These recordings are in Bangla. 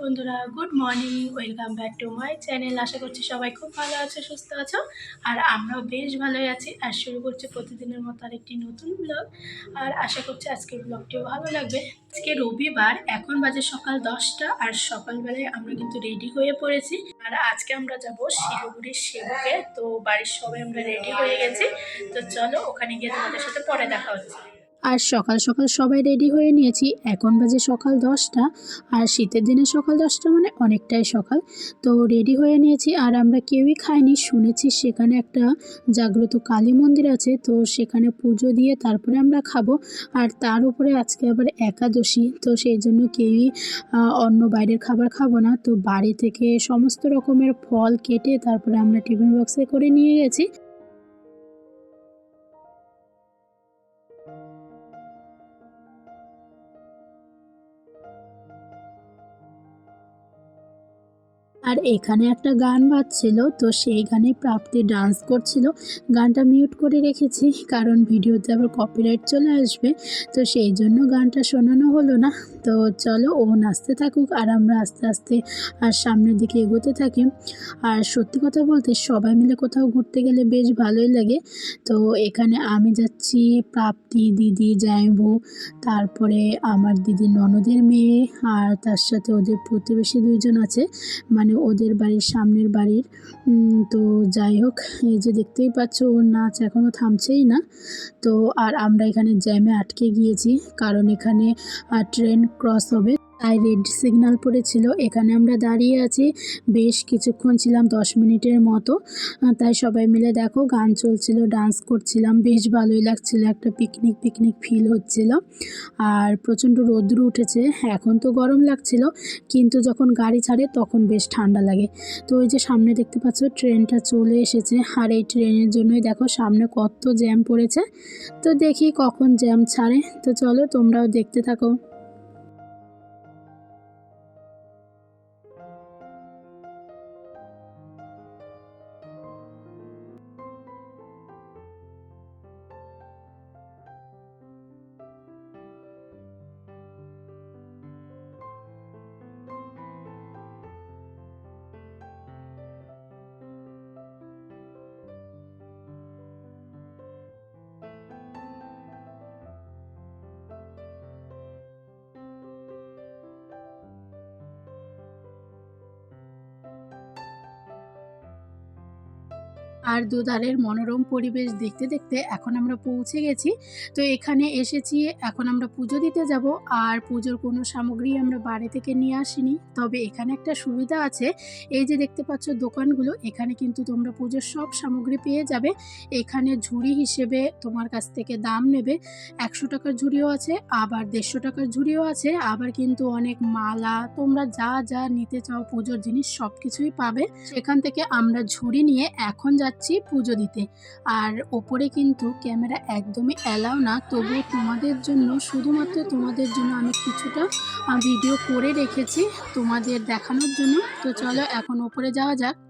বন্ধুরা good morning welcome back to my channel আশা করছি সবাই খুব ভালো আছো, সুস্থ আছো। আর আমরাও বেশ ভালোই আছি। আর শুরু করছি প্রতিদিনের মতো আরেকটি নতুন ব্লগ আর আশা করছি আজকের ব্লগটিও ভালো লাগবে। আজকে রবিবার, এখন বাজে সকাল দশটা। আর সকালবেলায় আমরা কিন্তু রেডি হয়ে পড়েছি। আর আজকে আমরা যাব শিলিগুড়ির সেবকে তো বাড়ির সবাই আমরা রেডি হয়ে গেছি। তো চলো ওখানে গিয়ে তোমাদের সাথে পরে দেখা হচ্ছে। আর সকাল সকাল সবাই রেডি হয়ে নিয়েছি। এখন বাজে সকাল দশটা, আর শীতের দিনে সকাল দশটা মানে অনেকটাই সকাল। তো রেডি হয়ে নিয়েছি, আর আমরা কেউই খাইনি, শুনেছি সেখানে একটা জাগ্রত কালী মন্দির আছে, তো সেখানে পুজো দিয়ে তারপরে আমরা খাব। আর তার উপরে আজকে আবার একাদশী, তো সেই জন্য কেউই অন্য বাইরের খাবার খাব না। তো বাড়ি থেকে সমস্ত রকমের ফল কেটে তারপরে আমরা টিফিন বক্সে করে নিয়ে গেছি। আর এখানে একটা গান বাজছিল, তো সেই গানে প্রাপ্তি ডান্স করছিল। গানটা মিউট করে রেখেছি, কারণ ভিডিওতে আবার কপিরাইট চলে আসবে। তো সেই জন্য গানটা শোনানো হলো না। তো চলো, ও নাচতে থাকুক আর আমরা আস্তে আস্তে আর সামনের দিকে এগোতে থাকি। আর সত্যি কথা বলতে সবাই মিলে কোথাও ঘুরতে গেলে বেশ ভালোই লাগে। তো এখানে আমি যাচ্ছি, প্রাপ্তি দিদি জাইবু তারপরে আমার দিদি ননদের মেয়ে, আর তার সাথে ওদের প্রতিবেশী দুইজন আছে। মানে ওদের বাড়ির সামনের বাড়ির তো যাই হোক, এই যে দেখতেই পাচ্ছ, ওর নাচ এখনও থামছেই না। তো আর আমরা এখানে জ্যামে আটকে গিয়েছি, কারণ এখানে ট্রেন ক্রস হবে। তাই রেড সিগন্যাল পড়েছিল। এখানে আমরা দাঁড়িয়ে আছি। বেশ কিছুক্ষণ ছিলাম, দশ মিনিটের মতো। তাই সবাই মিলে দেখো, গান চলছিল ডান্স করছিলাম। বেশ ভালোই লাগছিল, একটা পিকনিক পিকনিক ফিল হচ্ছিল। আর প্রচণ্ড রৌদ্র উঠেছে। এখন তো গরম লাগছিল, কিন্তু যখন গাড়ি ছাড়ে তখন বেশ ঠান্ডা লাগে। তো ওই যে সামনে দেখতে পাচ্ছ, ট্রেনটা চলে এসেছে। আর এই ট্রেনের জন্যই দেখো, সামনে কত জ্যাম পড়েছে। তো দেখি কখন জ্যাম ছাড়ে। তো চলো, তোমরাও দেখতে থাকো। আর দুধারের মনোরম পরিবেশ দেখতে দেখতে এখন আমরা পৌঁছে গেছি। তো এখানে এসেছি, এখন আমরা পুজো দিতে যাব। আর পুজোর কোনো সামগ্রী আমরা বাড়ি থেকে নিয়ে আসিনি। তবে এখানে একটা সুবিধা আছে। এই যে দেখতে পাচ্ছ দোকানগুলো, এখানে কিন্তু তোমরা পুজোর সব সামগ্রী পেয়ে যাবে। এখানে ঝুড়ি হিসেবে তোমার কাছ থেকে দাম নেবে। একশো টাকার ঝুড়িও আছে, আবার দেড়শো টাকার ঝুড়িও আছে। আবার কিন্তু অনেক মালা, তোমরা যা যা নিতে চাও পুজোর জিনিস সব কিছুই পাবে। সেখান থেকে আমরা ঝুড়ি নিয়ে এখন যাচ্ছি। পুজো দিতে। আর ওপরে কিন্তু ক্যামেরা একদমই অ্যালাও না, তবুও তোমাদের জন্য, শুধুমাত্র তোমাদের জন্য আমি কিছুটা ভিডিও করে রেখেছি তোমাদের দেখানোর জন্য। তো চলো এখন ওপরে যাওয়া যাক।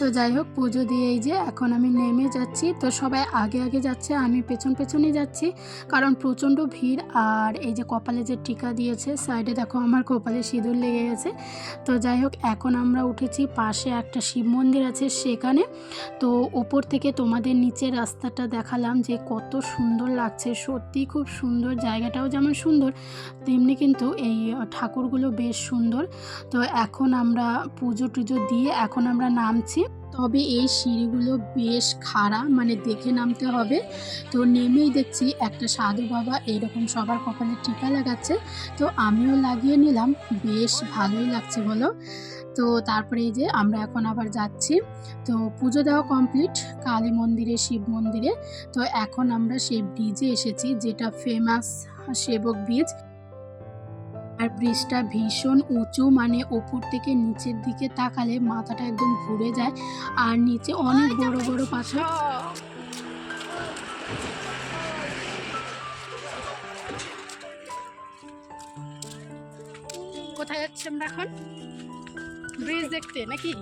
তো যাই হোক, পুজো দিয়ে এই যে এখন আমি নেমে যাচ্ছি। তো সবাই আগে আগে যাচ্ছে, আমি পেছন পেছনই যাচ্ছি। কারণ প্রচণ্ড ভিড় আর এই যে কপালে যে টিকা দিয়েছে সাইডে দেখো আমার কপালে সিঁদুর লেগে গেছে। তো যাই হোক, এখন আমরা উঠেছি পাশে একটা শিব মন্দির আছে সেখানে। তো ওপর থেকে তোমাদের নিচে রাস্তাটা দেখালাম যে কত সুন্দর লাগছে। সত্যি খুব সুন্দর, জায়গাটাও যেমন সুন্দর, তেমনি কিন্তু এই ঠাকুরগুলো বেশ সুন্দর। তো এখন আমরা পুজো টুজো দিয়ে এখন আমরা নামছি। তবে এই সিঁড়িগুলো বেশ খাড়া মানে দেখে নামতে হবে। তো নেমেই দেখছি একটা সাধু বাবা এরকম সবার কপালে টিকা লাগাচ্ছে। তো আমিও লাগিয়ে নিলাম, বেশ ভালোই লাগছে বলো। তো তারপরে এই যে আমরা এখন আবার যাচ্ছি। তো পুজো দেওয়া কমপ্লিট কালী মন্দিরে, শিব মন্দিরে। তো এখন আমরা সেই ব্রিজে এসেছি, যেটা ফেমাস সেবক ব্রিজ। আর ব্রিজটা ভীষণ উঁচু মানে ওপর থেকে নিচের দিকে তাকালে মাথাটা একদম ঘুরে যায়। আর নিচে অনেক বড় বড় পাথর। কোথায় যাচ্ছি আমরা এখন? ব্রিজ দেখতে নাকি?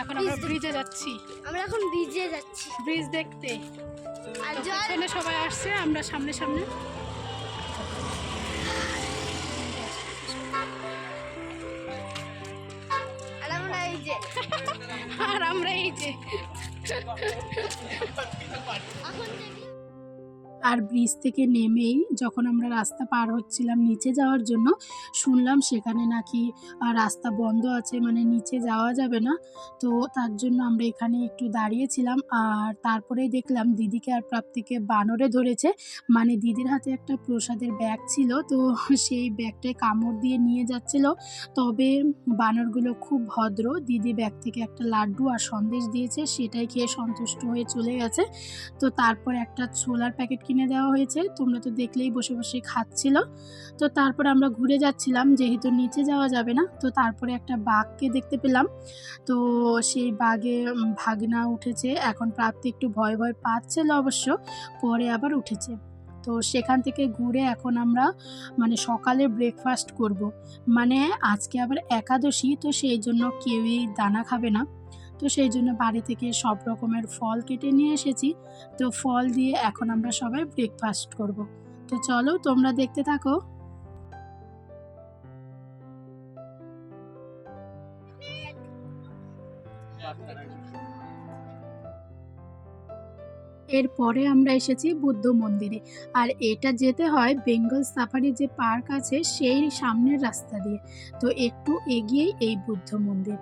এখন আমরা ব্রিজে যাচ্ছি। আমরা এখন ব্রিজে যাচ্ছি। ব্রিজ দেখতে। আর সবাই আসছে আমরা সামনে সামনে। আর আমরা এই যে আর ব্রিজ থেকে নেমেই যখন আমরা রাস্তা পার হচ্ছিলাম নিচে যাওয়ার জন্য, শুনলাম সেখানে নাকি রাস্তা বন্ধ আছে মানে নিচে যাওয়া যাবে না। তো তার জন্য আমরা এখানে একটু দাঁড়িয়েছিলাম আর তারপরেই দেখলাম দিদিকে আর প্রাপ্তিকে বানরে ধরেছে। মানে দিদির হাতে একটা প্রসাদের ব্যাগ ছিল, তো সেই ব্যাগটায় কামড় দিয়ে নিয়ে যাচ্ছিল। তবে বানরগুলো খুব ভদ্র, দিদি ব্যাগ থেকে একটা লাড্ডু আর সন্দেশ দিয়েছে, সেটাই খেয়ে সন্তুষ্ট হয়ে চলে গেছে। তো তারপর একটা ছোলার প্যাকেট কিনে দেওয়া হয়েছে। তোমরা তো দেখলেই বসে বসে খাচ্ছিল। তো তারপরে আমরা ঘুরে যাচ্ছিলাম, যেহেতু নিচে যাওয়া যাবে না, তো তারপরে একটা বাঘকে দেখতে পেলাম। তো সেই বাঘে ভাগনা উঠেছে। এখন প্রাপ্তি একটু ভয় ভয় পাচ্ছিল অবশ্য, পরে আবার উঠেছে। তো সেখান থেকে ঘুরে এখন আমরা মানে সকালে ব্রেকফাস্ট করব। মানে আজকে আবার একাদশী, তো সেই জন্য কেউই দানা খাবে না। তো সেই জন্য বাড়ি থেকে সব রকমের ফল কেটে নিয়ে এসেছি। তো ফল দিয়ে এখন আমরা সবাই ব্রেকফাস্ট করব। তো চলো তোমরা দেখতে থাকো। এরপরে আমরা এসেছি বুদ্ধ মন্দিরে। আর এটা যেতে হয় বেঙ্গল সাফারি যে পার্ক আছে সেই সামনের রাস্তা দিয়ে। তো একটু এগিয়েই এই বুদ্ধ মন্দির।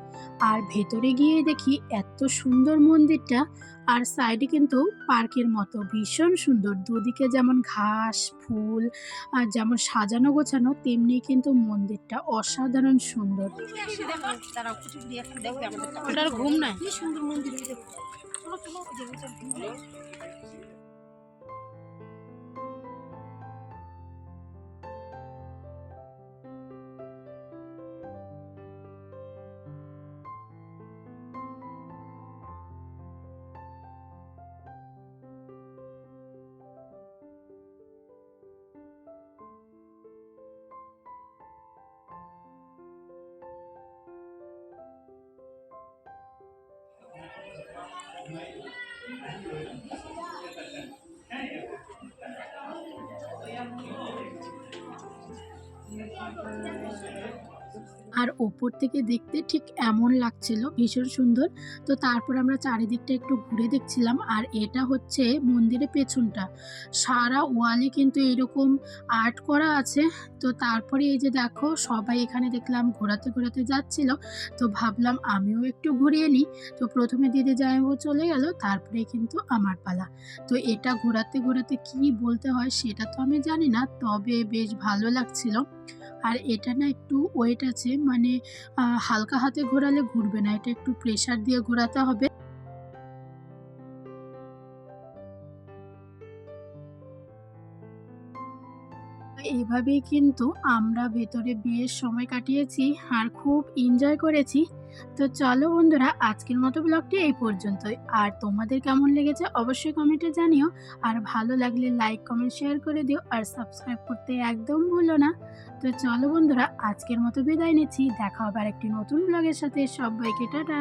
আর ভেতরে গিয়ে দেখি এত সুন্দর মন্দিরটা আর সাইডে কিন্তু পার্কের মতো ভীষণ সুন্দর। দুদিকে যেমন ঘাস ফুল আর যেমন সাজানো গোছানো তেমনি কিন্তু মন্দিরটা অসাধারণ সুন্দর। ঘুম নাই। সুন্দর মন্দির এই দেখো। আর ওপর থেকে দেখতে ঠিক এমন লাগছিল ভীষণ সুন্দর। তো তারপর আমরা চারিদিকটা একটু ঘুরে দেখছিলাম আর এটা হচ্ছে মন্দিরের পেছনটা। সারা ওয়ালে কিন্তু এরকম আর্ট করা আছে। তো তারপরে এই যে দেখো, সবাই এখানে দেখলাম ঘোরাতে ঘোরাতে যাচ্ছিল। তো ভাবলাম আমিও একটু ঘুরিয়ে নিই। তো প্রথমে দিদি জামাইবাবু চলে গেল, তারপরে কিন্তু আমার পালা। তো এটা ঘোরাতে ঘোরাতে কি বলতে হয় সেটা তো আমি জানি না, তবে বেশ ভালো লাগছিল। আর এটা না একটু ওয়েট আছে মানে হালকা হাতে ঘোরালে ঘুরবে না, এটা একটু প্রেশার দিয়ে ঘোরাতে হবে। এভাবেই কিন্তু আমরা ভেতরে বিয়ের সময় কাটিয়েছি আর খুব এনজয় করেছি। তো চলো বন্ধুরা, আজকের মতো ব্লগটি এই পর্যন্তই। আর তোমাদের কেমন লেগেছে অবশ্যই কমেন্টে জানিও। আর ভালো লাগলে লাইক, কমেন্ট, শেয়ার করে দিও। আর সাবস্ক্রাইব করতে একদম ভুলো না। তো চলো বন্ধুরা, আজকের মতো বিদায় নিচ্ছি। দেখা হবে আর একটি নতুন ব্লগের সাথে। সবাইকে টাটা।